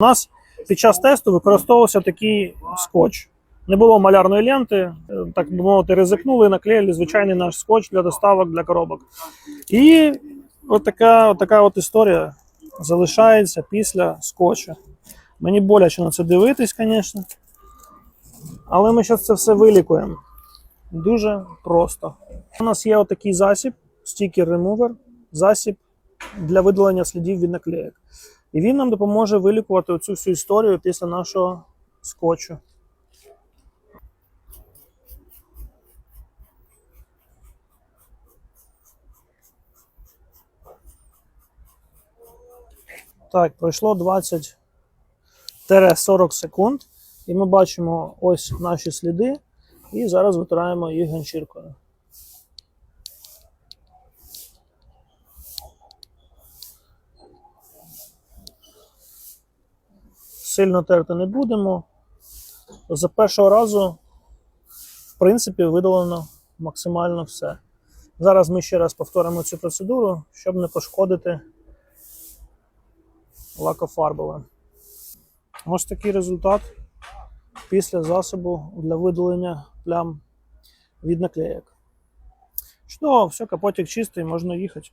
У нас під час тесту використовувався такий скотч. Не було малярної ленти, е, так би мовити, ризикнули, наклеїли звичайний наш скотч для доставок для коробок. І от така, от така от історія залишається після скотчу. Мені боляче на це дивитись, звісно. Але ми зараз це все вилікуємо. Дуже просто. У нас є отакий засіб, стікер ремувер, засіб для видалення слідів від наклеїк. І він нам допоможе вилікувати оцю всю історію після нашого скотчу. Так, пройшло 20-40 секунд, і ми бачимо ось наші сліди, і зараз витираємо їх ганчіркою. Сильно терти не будемо. За першого разу, в принципі, видалено максимально все. Зараз ми ще раз повторимо цю процедуру, щоб не пошкодити лакофарбове. Ось такий результат після засобу для видалення плям від наклеєк. Чудово, все, капотик чистий, можна їхати.